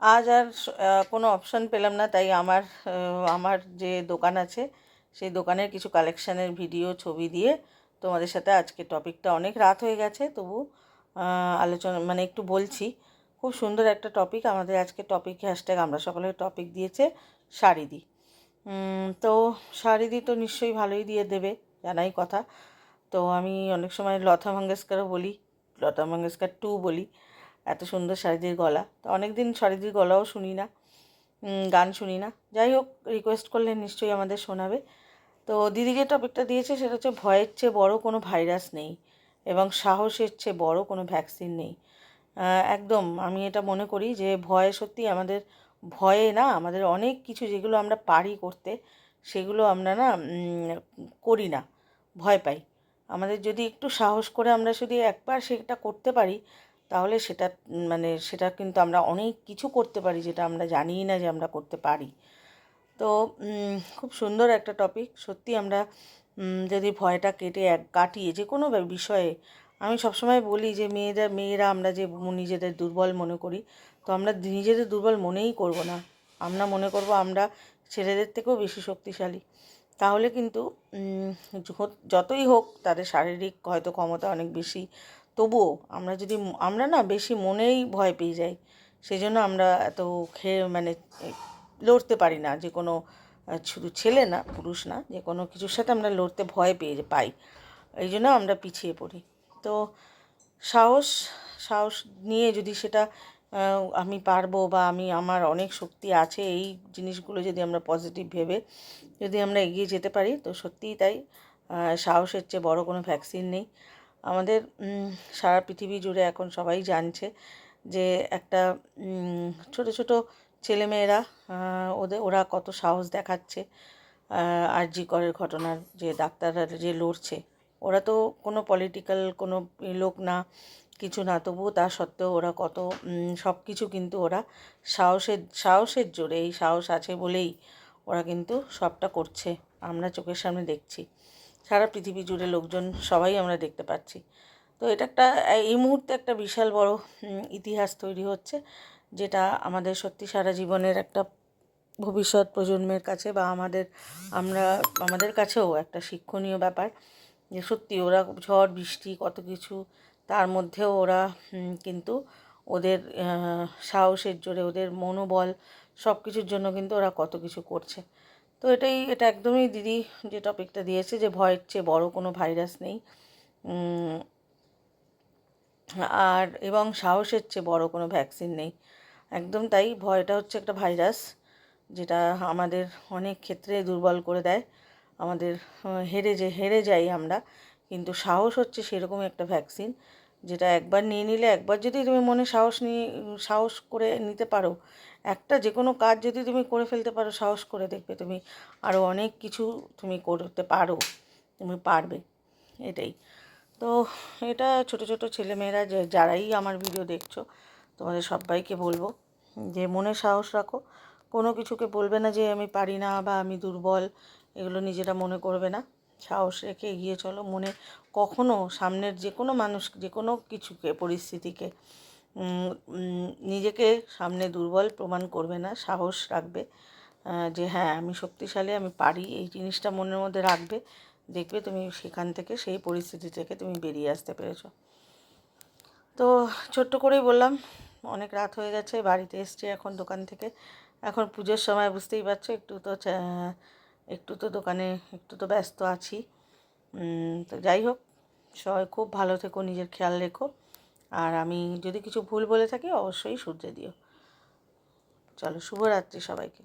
আজ আর কোনো অপশন পেলাম না, তাই আমার আমার যে দোকান আছে, সেই দোকানের কিছু কালেকশানের ভিডিও ছবি দিয়ে তোমাদের সাথে আজকে টপিকটা অনেক রাত হয়ে গেছে, তবু আলোচনা মানে একটু বলছি, খুব সুন্দর একটা টপিক আমাদের আজকে টপিক হ্যাশট্যাগ আমরা সকলের টপিক দিয়েছে শাড়িদি তো শাড়িদি তো নিশ্চয়ই ভালোই দিয়ে দেবে, জানাই কথা। তো আমি অনেক সময় লতা মঙ্গেশকরও বলি, লতা মঙ্গেশকর টু বলি। এত সুন্দর শাড়িদির গলা। তো অনেক দিন শাড়িদির গলাও শুনি না গান শুনি না। যাই হোক রিকোয়েস্ট করলে নিশ্চয়ই আমাদের শোনাবে। তো দিদি যে টপিকটা দিয়েছে সেটা হচ্ছে ভয়ের চেয়ে বড় কোনো ভাইরাস নেই এবং সাহসের চেয়ে বড় কোনো ভ্যাকসিন নেই। একদম, আমি এটা মনে করি যে ভয় সত্যি আমাদের, ভয়ে না, আমাদের অনেক কিছু যেগুলো আমরা পারি করতে, সেগুলো আমরা না করি না, ভয় পাই। আমাদের যদি একটু সাহস করে আমরা যদি একবার সেটা করতে পারি তাহলে সেটা মানে সেটা কিন্তু আমরা অনেক কিছু করতে পারি যেটা আমরা জানিই না যে আমরা করতে পারি। তো খুব সুন্দর একটা টপিক সত্যি আমরা যদি ভয়টা কেটে এক কাটিয়ে যে কোনো বিষয়ে আমি সবসময় বলি যে মেয়েরা মেয়েরা আমরা যে নিজেদের দুর্বল মনে করি, তো আমরা নিজেদের দুর্বল মনেই করব না। আমরা মনে করব আমরা ছেলেদের থেকেও বেশি শক্তিশালী। তাহলে কিন্তু যতই হোক তাদের শারীরিক হয়তো ক্ষমতা অনেক বেশি তবুও আমরা যদি আমরা না বেশি মনেই ভয় পেয়ে যাই। সেই জন্য আমরা এত খেয়ে মানে লড়তে পারি না। যে কোনো শুধু ছেলে না, পুরুষ না, যে কোনো কিছুর সাথে আমরা লড়তে ভয় পেয়ে পাই। এই জন্য আমরা পিছিয়ে পড়ি। তো সাহস সাহস নিয়ে যদি সেটা আমি পারব বা আমি, আমার অনেক শক্তি আছে, এই জিনিসগুলো যদি আমরা পজিটিভ ভেবে যদি আমরা এগিয়ে যেতে পারি, তো সত্যিই তাই। সাহসের চেয়ে বড় কোনো ভ্যাকসিন নেই। আমাদের সারা পৃথিবী জুড়ে এখন সবাই জানছে যে একটা ছোট ছোট ছেলেমেয়েরা ওদের ওরা কত সাহস দেখাচ্ছে আর জি করের ঘটনার যে ডাক্তাররা যে লড়ছে। ওরা তো কোনো পলিটিক্যাল কোনো লোক না, কিছু না, তবুও তা সত্ত্বেও ওরা কত সব কিছু কিন্তু ওরা সাহসের সাহসের জোরে এই সাহস আছে বলেই ওরা কিন্তু সবটা করছে। আমরা চোখের সামনে দেখছি। সারা পৃথিবী জুড়ে লোকজন, সবাই আমরা দেখতে পাচ্ছি। তো এটা একটা, এই মুহূর্তে একটা বিশাল বড় ইতিহাস তৈরি হচ্ছে, যেটা আমাদের সত্যি সারা জীবনের একটা ভবিষ্যৎ প্রজন্মের কাছে বা আমাদের, আমরা, আমাদের কাছেও একটা শিক্ষণীয় ব্যাপার। যে সত্যি ওরা ঝড়, বৃষ্টি, কত কিছু, তার মধ্যেও ওরা কিন্তু ওদের সাহসের জোরে, ওদের মনোবল সব কিছুর জন্য কিন্তু ওরা কত কিছু করছে। তো এটাই, এটা একদমই দিদি যে টপিকটা দিয়েছে যে ভয়ের চেয়ে বড় কোনো ভাইরাস নেই। আর এবং সাহসের চেয়ে বড় কোনো ভ্যাকসিন নেই। একদম তাই, ভয়টা হচ্ছে একটা ভাইরাস যেটা আমাদের অনেক ক্ষেত্রে দুর্বল করে দেয়। আমাদের হেরে যে, হেরে যাই আমরা, কিন্তু সাহস হচ্ছে সেরকম একটা ভ্যাকসিন। যেটা একবার নিয়ে নিলে, একবার যদি তুমি মনে সাহস নিয়ে, সাহস করে নিতে পারো, একটা যে কোনো কাজ যদি তুমি করে ফেলতে পারো, সাহস করে দেখবে তুমি আরও অনেক কিছু তুমি করতে পারো, তুমি পারবে, এটাই। তো এটা ছোট ছোট ছেলেমেয়েরা যে, যারাই আমার ভিডিও দেখছ, তোমাদের সবাইকে বলব যে, মনে সাহস রাখো। কোনো কিছুকে বলবে না যে, আমি পারি না বা আমি দুর্বল, এগুলো নিজেরা মনে করবে না। সাহস রেখে এগিয়ে চলো মনে কখনো সামনের যে কোনো মানুষ, যে কোনো কিছুকে, পরিস্থিতিকে নিজেকে সামনে দুর্বল প্রমাণ করবে না, সাহস রাখবে যে হ্যাঁ আমি শক্তিশালী, আমি পারি, এই জিনিসটা মনের মধ্যে রাখবে, দেখবে তুমি সেখান থেকে, সেই পরিস্থিতি থেকে তুমি বেরিয়ে আসতে পেরেছ। তো ছোট্ট করেই বললাম, অনেক রাত হয়ে গেছে, বাড়িতে এসছি এখন দোকান থেকে। এখন পুজোর সময়, বুঝতেই পারছ, একটু তো একটু তো দোকানে, একটু তো ব্যস্ত আছি। তো যাই হোক, সবাই খুব ভালো থেকো, নিজের খেয়াল রেখো। আর আমি যদি কিছু ভুল বলে থাকি, অবশ্যই শুধরে দিও। চলো, শুভরাত্রি সবাইকে।